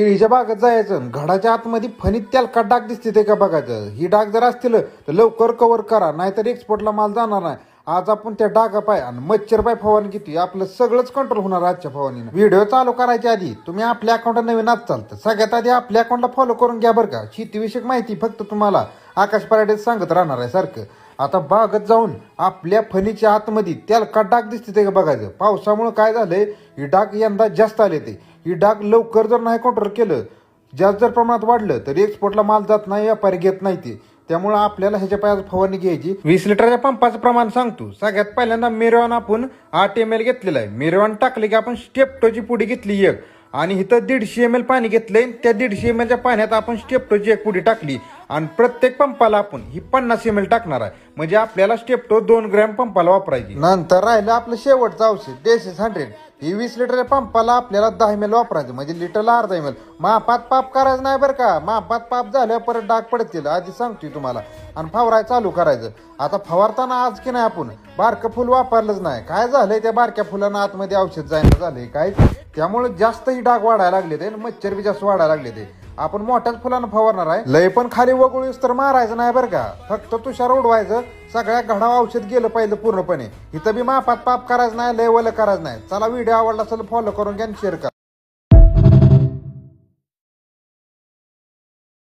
केळीच्या भागात जायचं घडाच्या आतमध्ये फणीत त्याला डाग दिसते ते का बघायचं? ही डाग जर असतील तर लवकर कव्हर करा नाहीतर एक्सपोर्टला माल जाणार नाही. आज आपण त्या डागा पाय आणि मच्छर पाय फवारणी किती आपलं सगळंच कंट्रोल होणार आजच्या फवारणीनं. व्हिडिओ चालू करायच्या आधी तुम्ही आपल्या अकाउंटला नवीन आज चालतं सगळ्यात आधी आपल्या अकाउंटला फॉलो करून घ्या बरं का. शेतीविषयक माहिती फक्त तुम्हाला आकाश पराडे सांगत राहणार आहे सारखं. आता बागत जाऊन आपल्या फणीच्या आतमध्ये त्याला का डाग दिसते ते का बघायचं. पावसामुळे काय झालंय? ही डाग यंदा जास्त आले ते ही डाग लवकर जर नाही कंट्रोल केलं जास्त जर प्रमाणात वाढलं तर एक्सपोर्टला माल जात नाही व्यापारी घेत नाही ते. त्यामुळे आपल्याला ह्याच्या पायात फवारणी घ्यायची. वीस लिटरच्या पंपाचं प्रमाण सांगतो. सगळ्यात पहिल्यांदा मिरवान आपण आठ एम एल घेतलेला आहे. मिरवान टाकले की आपण स्टेप्टोची पुडी घेतली एक. आणि इथं दीडशे एम एल पाणी घेतलंय त्या दीडशे एम एलच्या पाण्यात आपण स्टेप्टोची एक पुडी टाकली. आणि प्रत्येक पंपाला आपण ही पन्नास एम एल टाकणार आहे. म्हणजे आपल्याला स्टेप्टो दोन ग्रॅम पंपाला वापरायची. नंतर राहिलं आपलं शेवटचं औषध डेसिस हंड्रेड ही वीस लिटर पंपाला आपल्याला दहा एम एल वापरायचं म्हणजे लिटरला अर्धा एम एल मापात पाप करायचं नाही बरं का. मापात पाप झाल्यावर परत डाग पडतील आधी सांगतोय तुम्हाला. आणि फवाराय चालू करायचं. आता फवारताना आज की नाही आपण? बारकं फुल वापरलंच नाही. काय झालंय त्या बारक्या फुलांना आतमध्ये औषध जायला झालंय काय? त्यामुळे जास्तही डाग वाढायला लागले ते मच्छर बी जास्त वाढायला लागले ते आपण मोठ्याच फुलानं फवारणार आहे. लय पण खाली वगळूस तर मारायचं नाही बरं का. फक्त तुषार उडवायचं. सगळ्या घडाव औषध गेलं पाहिजे पूर्णपणे. इथं बी मापात पाप करायचं नाही लय वलं करायचं नाही. चला व्हिडिओ आवडला असेल फॉलो करून घ्या शेअर करा.